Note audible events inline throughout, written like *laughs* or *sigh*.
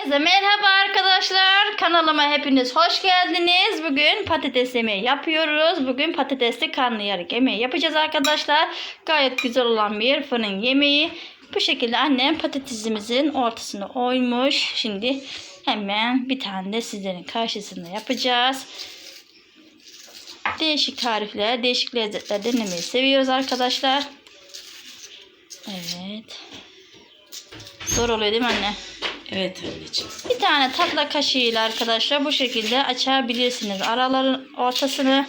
Herkese merhaba arkadaşlar. Kanalıma hepiniz hoş geldiniz. Bugün patates yemeği yapıyoruz. Bugün patatesli karnıyarık yemeği yapacağız arkadaşlar. Gayet güzel olan bir fırın yemeği. Bu şekilde annem patatesimizin ortasını oymuş. Şimdi hemen bir tane de sizlerin karşısında yapacağız. Değişik tarifler, değişik lezzetler denemeyi seviyoruz arkadaşlar. Evet. Zor oluyor değil mi anne? Evet anneciğim. Bir tane tatlı kaşığıyla arkadaşlar bu şekilde açabilirsiniz. Araların ortasını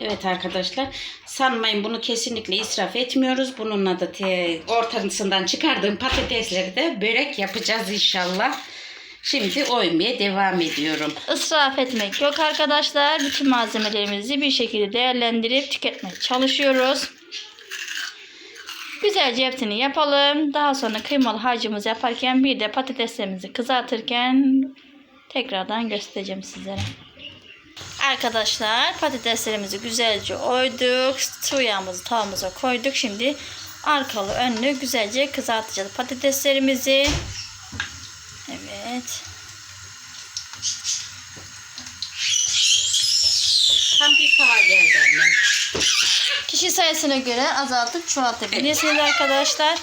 Evet arkadaşlar sanmayın bunu kesinlikle israf etmiyoruz. Bununla da te, ortasından çıkardığım patatesleri de börek yapacağız inşallah. Şimdi oymaya devam ediyorum. ısraf etmek yok arkadaşlar. Bütün malzemelerimizi bir şekilde değerlendirip tüketmeye çalışıyoruz. Güzelce hepsini yapalım. Daha sonra kıymalı harcımızı yaparken bir de patateslerimizi kızartırken tekrardan göstereceğim sizlere. Arkadaşlar patateslerimizi güzelce oyduk. Sıvı yağımızı tavamıza koyduk. Şimdi arkalı önlü güzelce kızartacağız patateslerimizi. Evet. Tam bir sağa geldi annem. Kişi sayısına göre azaltıp çoğaltabilirsiniz arkadaşlar.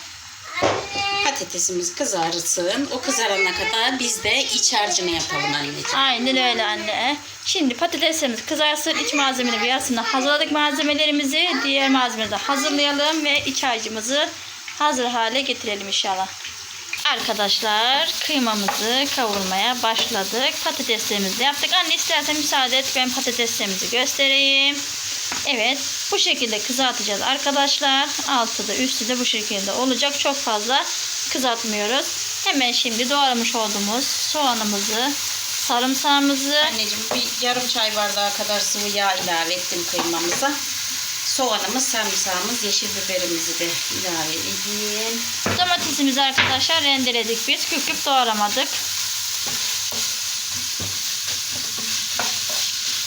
Patatesimiz kızarsın. O kızarana kadar biz de iç harcını yapalım anneciğim. Aynen öyle anne. Şimdi patateslerimiz kızarsın. İç malzemeleri yarısını hazırladık malzemelerimizi. Diğer malzemeleri de hazırlayalım ve iç harcımızı hazır hale getirelim inşallah. Arkadaşlar kıymamızı kavurmaya başladık. Patateslerimizi yaptık. Anne istersen müsaade et ben patateslerimizi göstereyim. Evet bu şekilde kızartacağız arkadaşlar. Altı da üstü de bu şekilde olacak. Çok fazla kızartmıyoruz. Hemen şimdi doğramış olduğumuz soğanımızı, sarımsağımızı Anneciğim bir yarım çay bardağı kadar sıvı yağ ilave ettim kıymamıza. Soğanımız, sarımsağımız, yeşil biberimizi de ilave edeyim. Domatesimizi arkadaşlar rendeledik biz. Küp küp doğramadık.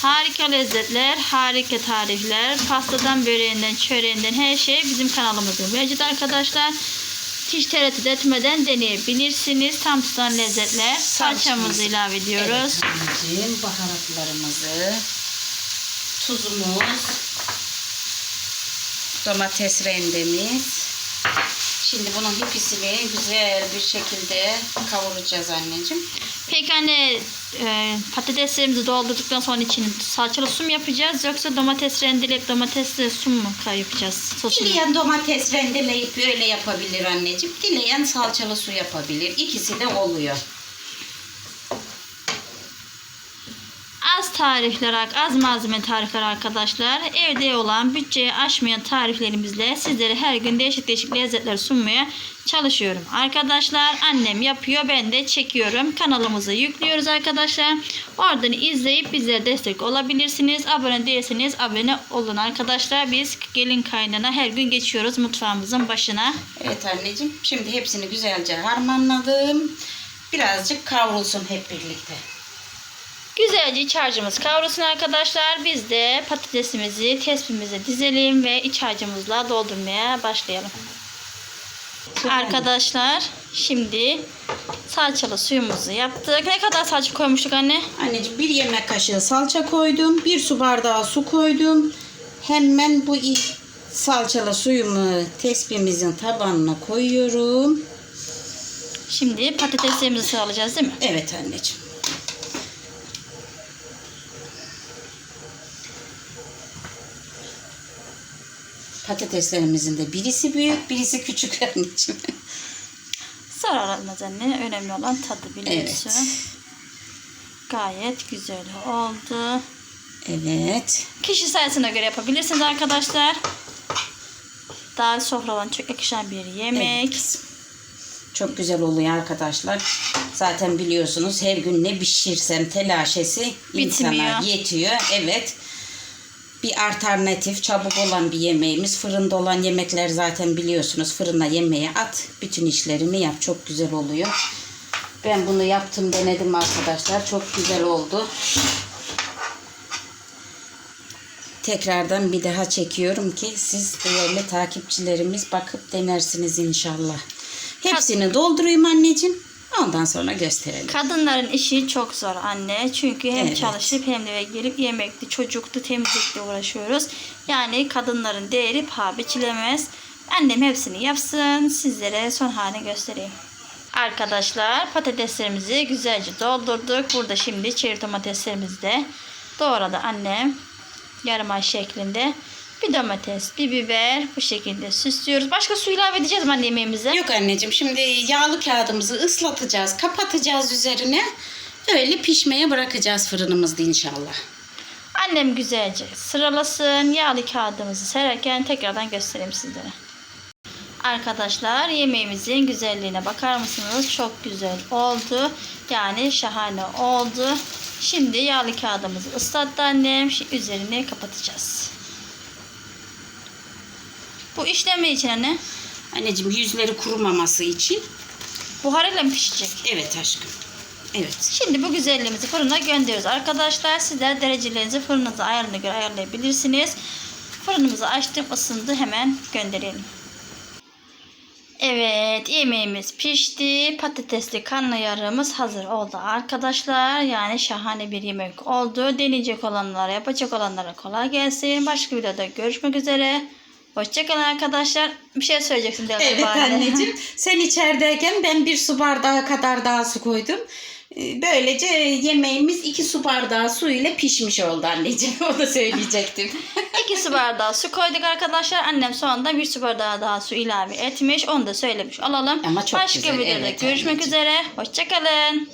Harika lezzetler, harika tarifler. Pastadan, böreğinden, çöreğinden her şey bizim kanalımızda mevcut arkadaşlar. Hiç tereddüt etmeden deneyebilirsiniz. Tam tutan lezzetler. Salçamızı ilave ediyoruz. Evet anneciğim baharatlarımızı, tuzumuz, domates rendemiz. Şimdi bunun hepsini güzel bir şekilde kavuracağız anneciğim. Peki anne e, patateslerimizi doldurduktan sonra içine salçalı su mu yapacağız yoksa domates rendeleyip domatesle su mu yapacağız sosunu? Dileyen domates rendeleyip böyle yapabilir anneciğim. Dileyen salçalı su yapabilir. İkisi de oluyor. Az tarifler, az malzeme tarifler arkadaşlar. Evde olan bütçeyi aşmayan tariflerimizle sizlere her gün değişik değişik lezzetler sunmaya çalışıyorum. Arkadaşlar annem yapıyor ben de çekiyorum. Kanalımıza yüklüyoruz arkadaşlar. Oradan izleyip bizlere destek olabilirsiniz. Abone değilseniz abone olun arkadaşlar. Biz gelin kaynana her gün geçiyoruz mutfağımızın başına. Evet anneciğim. Şimdi hepsini güzelce harmanladım. Birazcık kavrulsun hep birlikte. Güzelce iç harcımız kavrulsun arkadaşlar. Biz de patatesimizi tespimize dizelim ve iç harcımızla doldurmaya başlayalım. Arkadaşlar şimdi salçalı suyumuzu yaptık. Ne kadar salça koymuştuk anne? Anneciğim bir yemek kaşığı salça koydum. Bir su bardağı su koydum. Hemen bu salçalı suyumu tespimizin tabanına koyuyorum. Şimdi patateslerimizi sıralayacağız değil mi? Evet anneciğim. Patateslerimizin de birisi büyük, birisi küçük anneciğim. Sararmaz anne. Önemli olan tadı biliyorsun. Evet. Gayet güzel oldu. Evet. Kişi sayısına göre yapabilirsiniz arkadaşlar. Daha sofradan çok yakışan bir yemek. Evet. Çok güzel oluyor arkadaşlar. Zaten biliyorsunuz her gün ne pişirsem telaşesi insana Bitmiyor. yetiyor. Evet. Bir alternatif çabuk olan bir yemeğimiz. Fırında olan yemekler zaten biliyorsunuz. Fırına yemeğe at. Bütün işlerini yap. Çok güzel oluyor. Ben bunu yaptım denedim arkadaşlar. Çok güzel oldu. Tekrardan bir daha çekiyorum ki siz değerli takipçilerimiz bakıp denersiniz inşallah. Hepsini doldurayım anneciğim. Ondan sonra gösterelim. Kadınların işi çok zor anne. Çünkü hem Evet. çalışıp hem de eve gelip yemekli, çocuklu, temizlikle uğraşıyoruz. Yani kadınların değeri paha biçilemez. Annem hepsini yapsın. Sizlere son halini göstereyim. Arkadaşlar patateslerimizi güzelce doldurduk. Burada şimdi çeri domateslerimizi de doğradı annem. Yarım ay şeklinde. Bir domates, bir biber bu şekilde süslüyoruz. Başka su ilave edeceğiz mi anne yemeğimize? Yok anneciğim şimdi yağlı kağıdımızı ıslatacağız, kapatacağız üzerine. Öyle pişmeye bırakacağız fırınımızda inşallah. Annem güzelce sıralasın. Yağlı kağıdımızı sererken tekrardan göstereyim sizlere. Arkadaşlar yemeğimizin güzelliğine bakar mısınız? Çok güzel oldu. Yani şahane oldu. Şimdi yağlı kağıdımızı ıslattı annem. Şimdi üzerini kapatacağız. Bu işlem ne için anne? Anneciğim yüzleri kurumaması için. Buharıyla mı pişecek? Evet aşkım. Evet. Şimdi bu güzelliğimizi fırına gönderiyoruz arkadaşlar. Sizler derecelerinizi fırınınıza ayarına göre ayarlayabilirsiniz. Fırınımızı açtım ısındı hemen gönderelim. Evet yemeğimiz pişti. Patatesli karnıyarığımız hazır oldu arkadaşlar. Yani şahane bir yemek oldu. Deneyecek olanlara yapacak olanlara kolay gelsin. Başka videoda görüşmek üzere. Hoşçakalın arkadaşlar. Bir şey söyleyeceksin Delal Evet bari. anneciğim *laughs* sen içerideyken ben bir su bardağı kadar daha su koydum. Ee, Böylece yemeğimiz iki su bardağı su ile pişmiş oldu anneciğim. *laughs* O da söyleyecektim. *laughs* 2 su bardağı su koyduk arkadaşlar. Annem sonunda bir su bardağı daha su ilave etmiş. Onu da söylemiş olalım. Ama çok Başka güzel, videoda evet görüşmek anneciğim. üzere. Hoşçakalın.